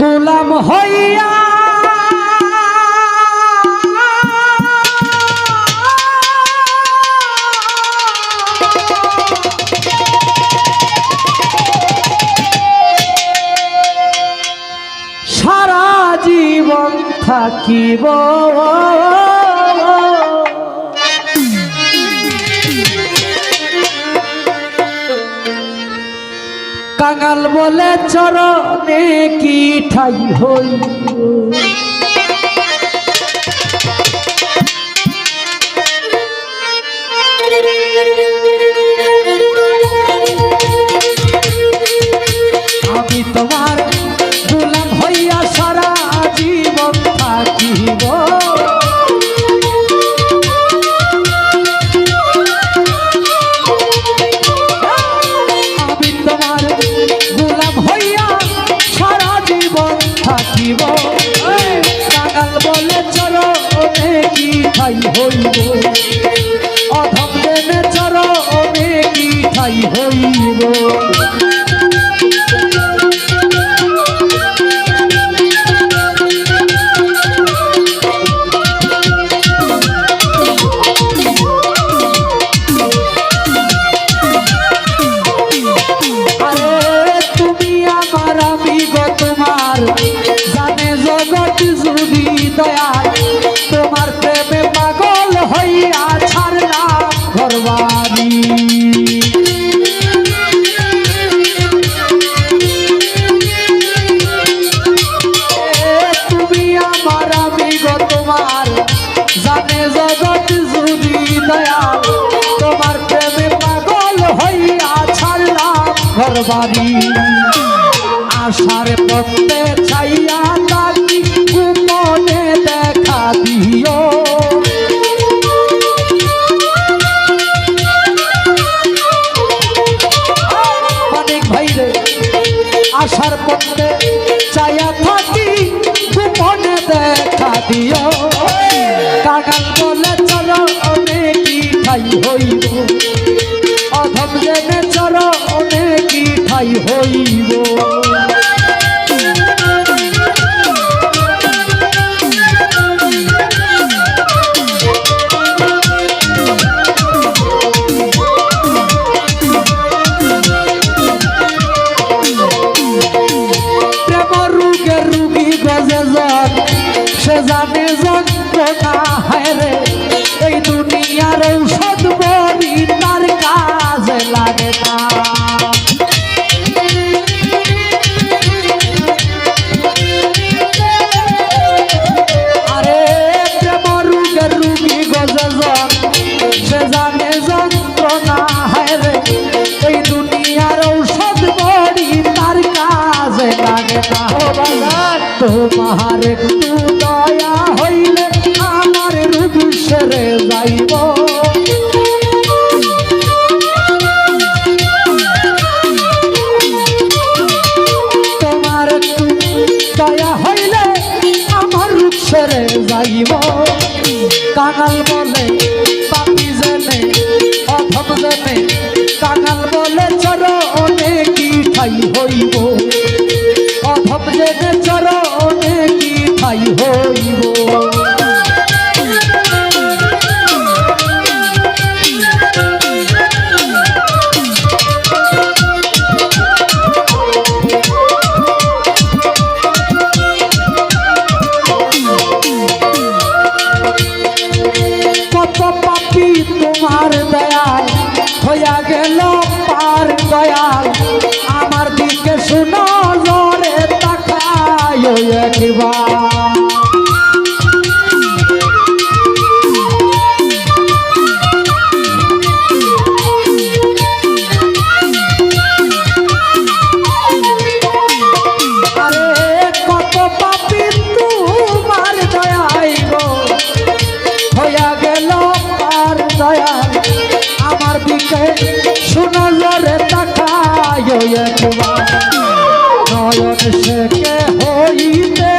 গোলাম হইয়া। সারা জীবন থাকিব। কাঙাল বলে চরণে কি ঠাই হইব হইব। অধম দেনে চলো কি ঠাই হইব? ছাড়লাম ঘরবাড়ি। আশার পথে আশার পথে চায়া থাকি, গোপনে দেখা দিও। কাগাল বলে, চলো অনেকই ঠাই হইব। অধম জেনে, চলো অনেকই ঠাই হইব। জানে যন্ত্রণা হায় রে। এই দুনিয়ার ঔষধ বড়ি তার কাজে লাগে না। আরে প্রেম রুগে গজে জন সে জানে রে। এই দুনিয়ার ঔষধ তার কাজে লাগে না। তোমার একটু রূপ যাইব। তোমার দয়া হইলে আমার রূপ সেরে যাইব। কাঙাল বলে পাপি জেনে, অধম জেনে, কাঙাল বলে চর অনেকই ঠাই হইব? su. শেখে হইতে